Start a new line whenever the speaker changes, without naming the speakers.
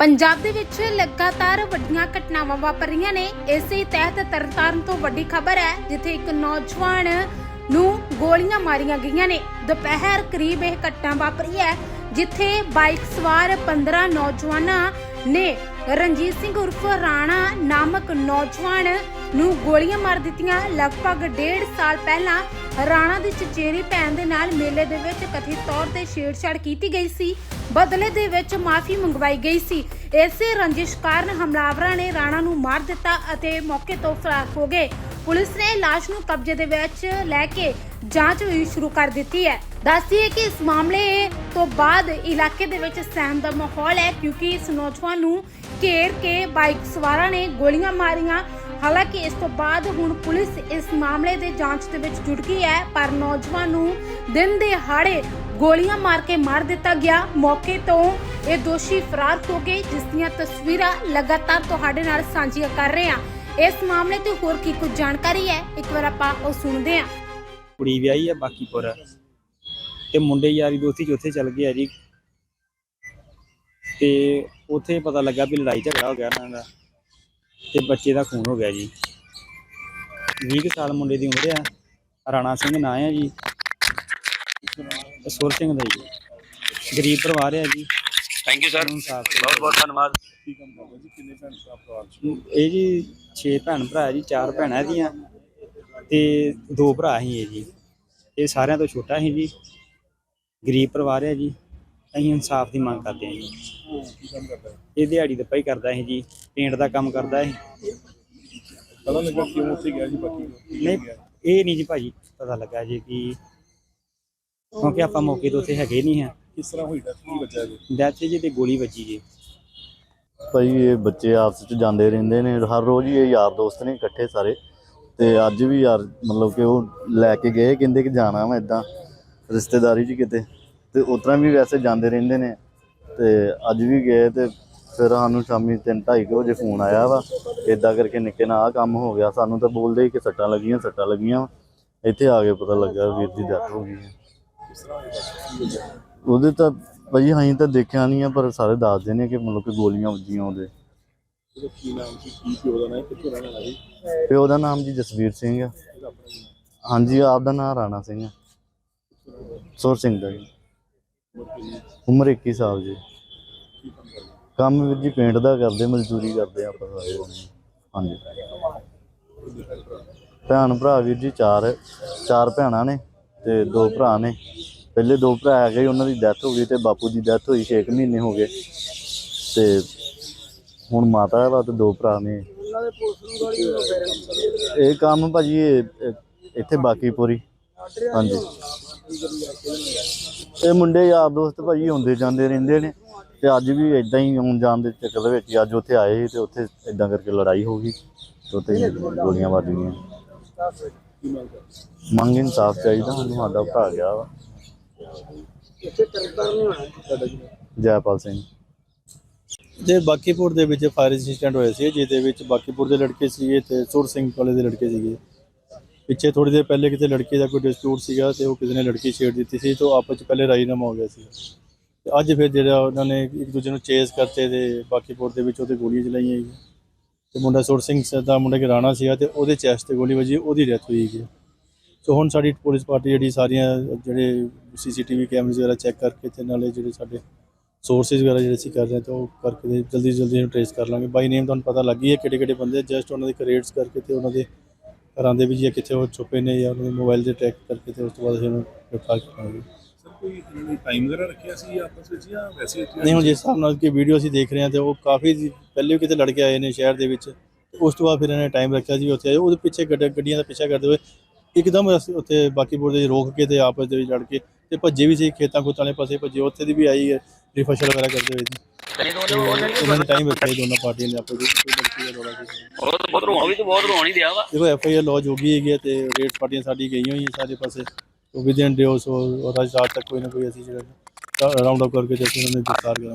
ਪੰਜਾਬ ਦੇ ਵਿੱਚ ਲਗਾਤਾਰ ਵੱਡੀਆਂ ਘਟਨਾਵਾਂ ਵਾਪਰ ਰਹੀਆਂ ਨੇ। ਇਸੇ ਤਹਿਤ ਤਰਨਤਾਰਨ ਤੋਂ ਵੱਡੀ ਖਬਰ ਹੈ, ਜਿੱਥੇ ਇੱਕ ਨੌਜਵਾਨ ਨੂੰ ਗੋਲੀਆਂ ਮਾਰੀਆਂ ਗਈਆਂ ਨੇ। ਦੁਪਹਿਰ ਕਰੀਬ ਇਹ ਘਟਨਾ ਵਾਪਰੀ ਹੈ, ਜਿੱਥੇ ਬਾਈਕ ਸਵਾਰ 15 ਨੌਜਵਾਨਾਂ ਨੇ ਰਣਜੀਤ ਸਿੰਘ ਉਰਫ ਰਾਣਾ ਨਾਮਕ ਨੌਜਵਾਨ ਨੂੰ ਗੋਲੀਆਂ ਮਾਰ ਦਿੱਤੀਆਂ। ਲਗਭਗ ਡੇਢ ਸਾਲ ਪਹਿਲਾਂ ਰਾਣਾ ਦੀ ਚਚੇਰੀ ਭੈਣ ਦੇ ਨਾਲ ਮੇਲੇ ਦੇ ਵਿੱਚ ਕਥਿਤ ਤੌਰ ਤੇ ਛੇੜਛਾੜ ਕੀਤੀ ਗਈ ਸੀ। ਬਦਲੇ ਦੇ ਵਿੱਚ ਮਾਫੀ ਮੰਗਵਾਈ ਗਈ ਸੀ। ਇਸੇ ਰੰਜਿਸ਼ ਕਾਰਨ ਹਮਲਾਵਰਾਂ ਨੇ ਰਾਣਾ ਨੂੰ ਮਾਰ ਦਿੱਤਾ ਅਤੇ ਮੌਕੇ ਤੋਂ ਫਰਾਰ ਹੋ ਗਏ। ਪੁਲਿਸ ਨੇ ਲਾਸ਼ ਨੂੰ ਕਬਜ਼ੇ ਦੇ ਵਿੱਚ ਲੈ ਕੇ ਜਾਂਚ ਵੀ ਸ਼ੁਰੂ ਕਰ ਦਿੱਤੀ ਹੈ। ਦੱਸਦੀਏ ਕਿ ਇਸ ਮਾਮਲੇ ਤੋਂ ਬਾਅਦ ਇਲਾਕੇ ਦੇ ਵਿੱਚ ਸਹਿਮ ਦਾ ਮਾਹੌਲ ਹੈ ਕਿਉਂਕਿ ਇਸ ਨੌਜਵਾਨ ਨੂੰ ਘੇਰ ਕੇ ਬਾਈਕ ਸਵਾਰਾਂ ਨੇ ਗੋਲੀਆਂ ਮਾਰੀਆਂ। ਹਾਲਾਂਕਿ ਇਸ ਤੋਂ ਬਾਅਦ ਹੁਣ ਪੁਲਿਸ ਇਸ ਮਾਮਲੇ ਦੇ ਜਾਂਚ ਦੇ ਵਿੱਚ ਜੁਟ ਗਈ ਹੈ, ਪਰ ਨੌਜਵਾਨ ਨੂੰ ਦਿਨ ਦੇ ਹਾੜੇ ਗੋਲੀਆਂ ਮਾਰ ਕੇ ਮਾਰ ਦਿੱਤਾ ਗਿਆ। ਮੌਕੇ ਤੋਂ ਇਹ ਦੋਸ਼ੀ ਫਰਾਰ ਹੋ ਗਏ, ਜਿਸ ਦੀਆਂ ਤਸਵੀਰਾਂ ਲਗਾਤਾਰ ਤੁਹਾਡੇ ਨਾਲ ਸਾਂਝੀਆਂ ਕਰ ਰਹੇ ਹਾਂ। ਇਸ ਮਾਮਲੇ ਤੇ ਹੋਰ ਕੀ ਕੁਝ ਜਾਣਕਾਰੀ ਹੈ? ਇੱਕ ਵਾਰ ਆਪਾਂ ਉਹ ਸੁਣਦੇ ਹਾਂ।
ਕੁੜੀ ਵਿਆਹੀ ਹੈ ਬਾਕੀਪੁਰ। ਤੇ ਮੁੰਡੇ ਯਾਰੀ ਦੋਸਤੀ ਉੱਥੇ ਚੱਲ ਗਏ ਆ ਜੀ। ਤੇ ਉੱਥੇ ਪਤਾ ਲੱਗਾ ਵੀ ਲੜਾਈ ਝਗੜਾ ਹੋ ਗਿਆ ਇਹਨਾਂ ਦਾ। ਤੇ ਬੱਚੇ ਦਾ ਖੂਨ ਹੋ ਗਿਆ ਜੀ। 20 ਕੁ ਸਾਲ ਮੁੰਡੇ ਦੀ ਉਮਰ ਆ। ਰਾਣਾ ਸਿੰਘ ਨਾਂ ਹੈ ਜੀ। ਤੇ ਸੁਰ ਸਿੰਘ ਦਾ ਜੀ। ਗਰੀਬ ਪਰਿਵਾਰ ਹੈ ਜੀ।
ਥੈਂਕ ਯੂ ਸਰ ਬਹੁਤ ਬਹੁਤ ਧੰਨਵਾਦ।
ਇਹ ਜੀ 6 ਭੈਣ ਭਰਾ ਜੀ ਚਾਰ ਭੈਣਾਂ ਦੀਆਂ ਤੇ ਦੋ ਭਰਾ ਹੀ ਹੈ ਜੀ। ਇਹ ਸਾਰਿਆਂ ਤੋਂ ਛੋਟਾ ਸੀ ਜੀ। ਗਰੀਬ ਪਰਿਵਾਰ ਹੈ ਜੀ। ਅਸੀਂ ਇਨਸਾਫ ਦੀ ਮੰਗ ਕਰਦੇ ਹਾਂ ਜੀ। ਇਹ ਦਿਹਾੜੀ ਦਾ ਹੀ ਕਰਦਾ ਹੈ ਜੀ। ਪੇਂਟ ਦਾ ਕੰਮ ਕਰਦਾ ਹੈ।
ਪਤਾ ਲੱਗਾ ਕਿਉਂ ਉੱਥੇ ਗਿਆ ਜੀ ਬਾਕੀ
ਨਹੀਂ ਇਹ ਨਹੀਂ ਜੀ ਭਾਜੀ ਪਤਾ ਲੱਗਾ ਜੀ ਕਿ ਕਿਉਂਕਿ ਆਪਾਂ ਮੌਕੇ ਤੋਂ ਉੱਥੇ ਹੈਗੇ ਨਹੀਂ ਹਾਂ।
ਕਿਸ ਤਰ੍ਹਾਂ ਹੋਈ ਡੈਥ ਕੀ ਬੱਚਾ ਜੀ?
ਡੈਥ ਜੀ ਤੇ ਗੋਲੀ ਵੱਜੀ ਜੀ।
ਭਾਈ ਇਹ ਬੱਚੇ ਆਪਸ ਵਿੱਚ ਜਾਂਦੇ ਰਹਿੰਦੇ ਨੇ। ਹਰ ਰੋਜ਼ ਹੀ ਇਹ ਯਾਰ ਦੋਸਤ ਨੇ ਇਕੱਠੇ ਸਾਰੇ। ਤੇ ਅੱਜ ਵੀ ਯਾਰ ਮਤਲਬ ਕਿ ਉਹ ਲੈ ਕੇ ਗਏ ਕਹਿੰਦੇ ਕਿ ਜਾਣਾ ਵਾ ਇਦਾਂ ਰਿਸ਼ਤੇਦਾਰੀ 'ਚ ਕਿਤੇ। ਤੇ ਉਤਰਾ ਵੀ ਵੈਸੇ ਜਾਂਦੇ ਰਹਿੰਦੇ ਨੇ। ਤੇ ਅੱਜ ਵੀ ਗਏ ਤੇ ਫਿਰ ਸਾਨੂੰ ਸ਼ਾਮੀ 3:30 ਵਜੇ ਫੋਨ ਆਇਆ ਵਾ। ਇਦਾਂ ਕਰਕੇ ਨਿੱਕੇ ਨਾਲ ਆਹ ਕੰਮ ਹੋ ਗਿਆ। ਸਾਨੂੰ ਤਾਂ ਬੋਲਦੇ ਸੀ ਕਿ ਸੱਟਾਂ ਲੱਗੀਆਂ ਸੱਟਾਂ ਲੱਗੀਆਂ ਵਾਂ। ਇੱਥੇ ਆ ਕੇ ਪਤਾ ਲੱਗਾ ਵੀਰ ਦੀ ਡੈਥ ਹੋ ਗਈ ਹੈ। ਉਹਦੇ ਤਾਂ ਭਾਈ ਅਸੀਂ ਤਾਂ ਦੇਖਿਆ ਨਹੀਂ ਆ ਪਰ ਸਾਰੇ ਦੱਸਦੇ ਨੇ ਕਿ ਮਤਲਬ ਕਿ ਗੋਲੀਆਂ ਵੱਜੀਆਂ ਉਹਦੇ।
ਉਹਦਾ ਕੀ ਨਾਮ ਸੀ? ਕੀ ਪਿਓ ਦਾ ਨਾਮ? ਕਿੱਥੋਂ ਰਹਿਣ ਵਾਲਾ ਜੀ
ਪਿਓ ਦਾ ਨਾਮ ਜੀ ਜਸਵੀਰ ਸਿੰਘ ਆ। ਹਾਂਜੀ ਆਪ ਦਾ ਨਾਮ? ਰਾਣਾ ਸਿੰਘ ਆ। ਸੁਰ ਸਿੰਘ ਦਾ ਜੀ। ਉਮਰ 21 ਸਾਲ ਜੀ। ਕੰਮ ਵੀਰ ਜੀ ਪੇਂਟ ਦਾ ਕਰਦੇ ਮਜ਼ਦੂਰੀ ਕਰਦੇ ਆ ਆਪਾਂ ਸਾਰੇ। ਹਾਂਜੀ। ਭੈਣ ਭਰਾ ਵੀਰ ਜੀ ਚਾਰ ਚਾਰ ਭੈਣਾਂ ਨੇ। ਤੇ ਦੋ ਭਰਾ ਨੇ। ਪਹਿਲੇ ਦੋ ਭਰਾ ਹੈਗੇ ਉਹਨਾਂ ਦੀ ਡੈਥ ਹੋ ਗਈ ਤੇ ਬਾਪੂ ਦੀ ਡੈਥ ਹੋਈ 6 ਮਹੀਨੇ ਹੋ ਗਏ। ਤੇ ਹੁਣ ਮਾਤਾ ਵਾ ਤੇ ਦੋ ਭਰਾ ਨੇ। ਇਹ ਕੰਮ ਭਾਜੀ ਇੱਥੇ ਬਾਕੀ ਪੂਰੀ ਹਾਂਜੀ। ਇਹ ਮੁੰਡੇ ਯਾਰ ਦੋਸਤ ਭਾਜੀ ਹੁੰਦੇ ਜਾਂਦੇ ਰਹਿੰਦੇ ਨੇ। ਤੇ ਅੱਜ ਵੀ ਇਦਾਂ ਹੀ ਹੁਣ ਜਾਣ ਦੇ ਚੱਕਰ ਦੇ ਵਿੱਚ ਅੱਜ ਉੱਥੇ ਆਏ ਸੀ ਤੇ ਉੱਥੇ ਇਦਾਂ ਕਰਕੇ ਲੜਾਈ ਹੋ ਗਈ। ਤੇ ਉੱਥੇ ਗੋਲੀਆਂ ਵੱਜ ਗਈਆਂ।
ਮੰਗ
ਇਨਸਾਫ ਚਾਹੀਦਾ ਸਾਨੂੰ ਸਾਡਾ ਭਰਾ ਗਿਆ ਵਾ।
ਤੁਹਾਡਾ ਜੀ।
ਜੈਪਾਲ ਸਿੰਘ।
ਜੇ ਬਾਕੀਪੁਰ ਦੇ ਵਿੱਚ ਫਾਇਰ ਇਨਸੀਡੈਂਟ ਹੋਇਆ ਸੀ ਜਿਹਦੇ ਵਿੱਚ ਬਾਕੀਪੁਰ ਦੇ ਲੜਕੇ ਸੀਗੇ ਤੇ ਸੁਰ ਸਿੰਘ ਵਾਲੇ ਦੇ ਲੜਕੇ ਸੀਗੇ। ਪਿੱਛੇ ਥੋੜੀ ਦੇਰ ਪਹਿਲੇ ਕਿਤੇ ਲੜਕੇ ਦਾ ਕੋਈ ਡਿਸਪਿਊਟ ਸੀਗਾ ਤੇ ਉਹ ਕਿਸੇ ਨੇ ਲੜਕੀ ਛੇੜ ਦਿੱਤੀ ਸੀ ਤੋਂ ਆਪਸ ਚ ਪਹਿਲੇ ਰਾਜੀਨਾਮਾ ਹੋ ਗਿਆ ਸੀ। ਤੇ ਅੱਜ ਫਿਰ ਜਿਹੜਾ ਉਹਨਾਂ ਨੇ ਇੱਕ ਦੂਜੇ ਨੂੰ ਚੇਸ ਕਰਤੇ ਤੇ ਬਾਕੀਪੁਰ ਦੇ ਵਿੱਚ ਉਹਦੇ ਗੋਲੀਆਂ ਚਲਾਈਆਂ ਗਈਆਂ ਤੇ ਮੁੰਡਾ ਸੁਰ ਸਿੰਘ ਦਾ ਮੁੰਡਾ ਕਿ ਰਾਣਾ ਸੀਗਾ ਤੇ ਉਹਦੇ ਚੈਸਟ ਤੇ ਗੋਲੀ ਵੱਜੀ, ਉਹਦੀ ਡੈਥ ਹੋਈ ਗਈ ਸੋ ਹੁਣ ਸਾਡੀ ਪੁਲਿਸ ਪਾਰਟੀ ਜਿਹੜੀ ਸਾਰੀਆਂ ਜਿਹੜੇ ਸੀਸੀਟੀਵੀ ਕੈਮਰੇ ਵਗੈਰਾ ਚੈੱਕ ਕਰਕੇ ਤੇ ਨਾਲੇ ਜਿਹੜੇ ਸਾਡੇ ਸੋਰਸਿਸ ਵਗੈਰਾ ਜਿਹੜੇ ਅਸੀਂ ਕਰ ਰਹੇ ਹਾਂ ਤੇ ਉਹ ਕਰਕੇ ਤੇ ਜਲਦੀ ਤੋਂ ਜਲਦੀ ਇਹਨੂੰ ਟ੍ਰੇਸ ਕਰ ਲਾਂਗੇ। ਬਾਈ ਨੇਮ ਤੁਹਾਨੂੰ ਪਤਾ ਲੱਗ ਗਈ ਹੈ ਕਿਹੜੇ ਕਿਹੜੇ ਬੰਦੇ ਜਸਟ ਉਹਨਾਂ ਦੇ ਕਰੇਟਸ ਕਰਕੇ ਤੇ ਉਹਨਾਂ ਦੇ ਘਰਾਂ ਦੇ ਵਿੱਚ ਜਾਂ ਕਿੱਥੇ ਉਹ ਛੁਪੇ ਨੇ ਜਾਂ ਉਹਨਾਂ ਦੇ ਮੋਬਾਈਲ ਦੇ ਟਰੈਕ ਕਰਕੇ ਤੇ ਉਸ ਤੋਂ ਬਾਅਦ ਅਸੀਂ ਉਹਨੂੰ ਗ੍ਰਿਫਤਾਰ ਕਰਾਂਗੇ।
ਸਰ ਕੋਈ ਟਾਈਮ ਵਗੈਰਾ ਰੱਖਿਆ ਸੀ ਆਪਸ ਵਿੱਚ ਜਾਂ ਵੈਸੇ ਹੀ
ਨਹੀਂ ਹੁਣ ਜਿਸ ਹਿਸਾਬ ਨਾਲ ਕਿ ਵੀਡੀਓ ਅਸੀਂ ਦੇਖ ਰਹੇ ਹਾਂ ਤੇ ਉਹ ਕਾਫੀ ਜੀ- ਪਹਿਲੇ ਵੀ ਕਿਤੇ ਲੜ ਕੇ ਆਏ ਨੇ ਸ਼ਹਿਰ ਦੇ ਵਿੱਚ ਤੇ ਉਸ ਤੋਂ ਬਾਅਦ ਫਿਰ ਇਹਨੇ ਟਾਈਮ ਰੱਖਿਆ ਜੀ ਉੱਥੇ ਆਏ ਉਹਦੇ ਪਿੱਛੇ ਗੱਡ- ਗੱਡੀਆਂ ਦਾ ਪਿੱਛਾ ਕਰਦੇ ਹੋਏ ਇੱਕਦਮ ਅਸੀਂ ਉੱਥੇ ਬਾਕੀਪੁਰ ਦੇ ਰੋਕ ਕੇ ਤੇ ਆਪਸ ਦੇ ਵਿੱਚ ਲੜ ਕੇ ਤੇ ਭੱਜੇ ਵੀ ਸੀ ਖੇਤਾਂ ਖੂਤਾਂ ਵਾਲੇ ਪਾਸੇ ਭੱਜੇ ਉੱਥੇ ਦੀ ਵੀ ਆਈ ਹੈ ਰਿਫਸ਼ਲ ਵਗੈਰਾ ਕਰਦੇ ਹੋਏ ਜੀ। ਉਹਨਾਂ ਨੇ ਟਾਈਮ ਰੱਖਿਆ ਜੀ ਦੋਨਾਂ ਪਾਰਟੀਆਂ ਨੇ ਆਪਸ ਵਿੱਚ ਕੋਈ ਲੜਕੀ ਦਾ ਰੌਲਾ ਸੀ।
ਬਹੁਤ ਬਹੁਤ ਰੋਣ ਵੀ ਤੇ ਬਹੁਤ ਰੋਣ ਹੀ ਦਿਆ ਵਾ।
ਦੇਖੋ ਐਫ ਆਈ ਆਰ ਲੌਜ ਹੋ ਗਈ ਹੈਗੀ ਹੈ ਤੇ ਰੇਟ ਪਾਰਟੀਆਂ ਸਾਡੀ ਗਈਆਂ ਹੋਈਆਂ ਸਾਰੇ ਪਾਸੇ। ਤੋਂ ਵਿਦਿਨ ਡਿਓਸ ਔਰ ਅੱਜ ਰਾਤ ਤੱਕ ਕੋਈ ਨਾ ਕੋਈ ਅਸੀਂ ਜਿਹੜਾ ਰਾਉਂਡ ਅਪ ਕਰਕੇ ਤੇ ਅਸੀਂ ਉਹਨਾਂ ਨੂੰ ਗ੍ਰਿਫਤਾਰ ਕਰਾਂਗੇ।